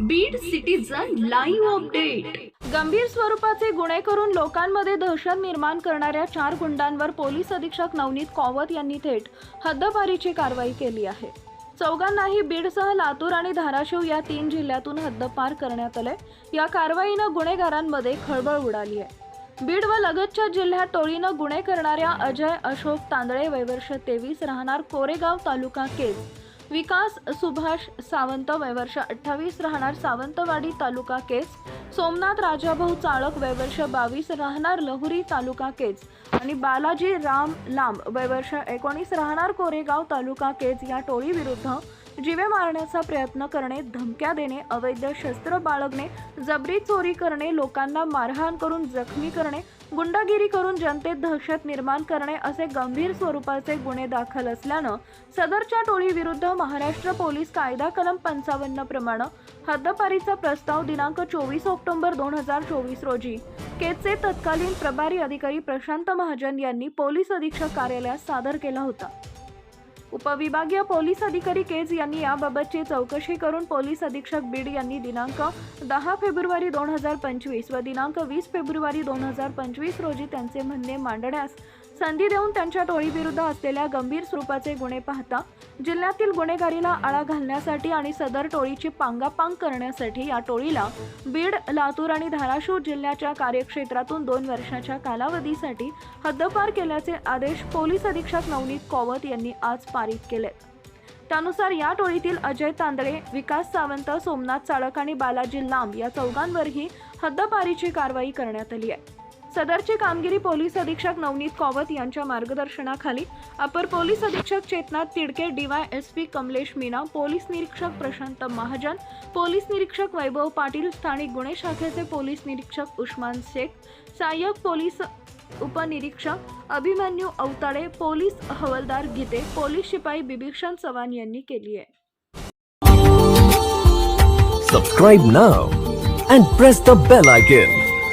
Beed citizen live update गंभीर स्वरूपाचे गुन्हे करून लोकांमध्ये दहशत निर्माण करणाऱ्या चार गुंडांवर पोलीस अधीक्षक नवनीत कॉवत यांनी थेट हद्दपारीची कारवाई केली आहे. चौघांनाही बीडसह लातूर आणि धाराशिव या तीन जिल्ह्यातून हद्दपार करण्यात आले या कारवाईनं गुन्हेगारांमध्ये खळबळ उडाली आहे. बीड व लगतच्या जिल्ह्यात टोळीनं गुन्हे करणाऱ्या अजय अशोक तांदळे वैवर्ष तेवीस राहणार कोरेगाव तालुका केस विकास सुभाष सावंत वयवर्ष अठ्ठावीस राहणार सावंतवाडी तालुका केस. सोमनाथ राजाभाऊ चाळक वयवर्ष बावीस राहणार लहुरी तालुका केज आणि बालाजी राम लांब वयवर्ष एकोणीस राहणार कोरेगाव तालुका केज या टोळीविरुद्ध जीवे मारण्याचा प्रयत्न करणे धमक्या देणे अवैध शस्त्र बाळगणे जबरी चोरी करणे लोकांना मारहाण करून जखमी करणे गुंडागिरी करून जनतेत दहशत निर्माण करणे असे गंभीर स्वरूपाचे गुन्हे दाखल असल्यानं सदरच्या टोळीविरुद्ध महाराष्ट्र पोलीस कायदा कलम पंचावन्न प्रमाणे हद्दपारीचा प्रस्ताव दिनांक चोवीस ऑक्टोबर दोन हजार चोवीस रोजी. केचे तत्कालीन प्रभारी अधिकारी प्रशांत महाजन यांनी पोलीस अधीक्षक कार्यालयात सादर केला होता. उपविभागीय पोलीस अधिकारी केज यांनी याबाबतची चौकशी करून पोलीस अधीक्षक बीड यांनी दिनांक दहा फेब्रुवारी दोन हजार पंचवीस व दिनांक वीस फेब्रुवारी दोन हजार पंचवीस रोजी त्यांचे म्हणणे मांडण्यास संधी देऊन त्यांच्या टोळीविरुद्ध असलेल्या गंभीर स्वरूपाचे गुन्हे पाहता जिल्ह्यातील गुन्हेगारीला आळा घालण्यासाठी आणि सदर टोळीची पांगापांग करण्यासाठी या टोळीला बीड लातूर आणि धाराशिव जिल्ह्याच्या कार्यक्षेत्रातून दोन वर्षाच्या कालावधीसाठी हद्दपार केल्याचे आदेश पोलीस अधीक्षक नवनीत कॉवत यांनी आज पारित केले. त्यानुसार या टोळीतील अजय तांदळे विकास सावंत सोमनाथ चाळक आणि बालाजी लांब या चौघांवरही हद्दपारीची कारवाई करण्यात आली आहे. सदरची कामगिरी पोलीस अधीक्षक नवनीत कॉवत यांच्या मार्गदर्शनाखाली. अपर पोलीस अधीक्षक Chetnath Tidke DY S P Kamlesh Meena police निरीक्षक प्रशांत महाजन पोलीस निरीक्षक वैभव पाटील स्थानिक गुन्हे शाखेचे पोलीस निरीक्षक उस्मान शेख सहाय्यक पोलीस उपनिरीक्षक अभिमन्यू अवताडे पोलीस हवालदार गीते पोलीस शिपाई बिभीषण चव्हाण यांनी केली आहे. Subscribe now and press the bell icon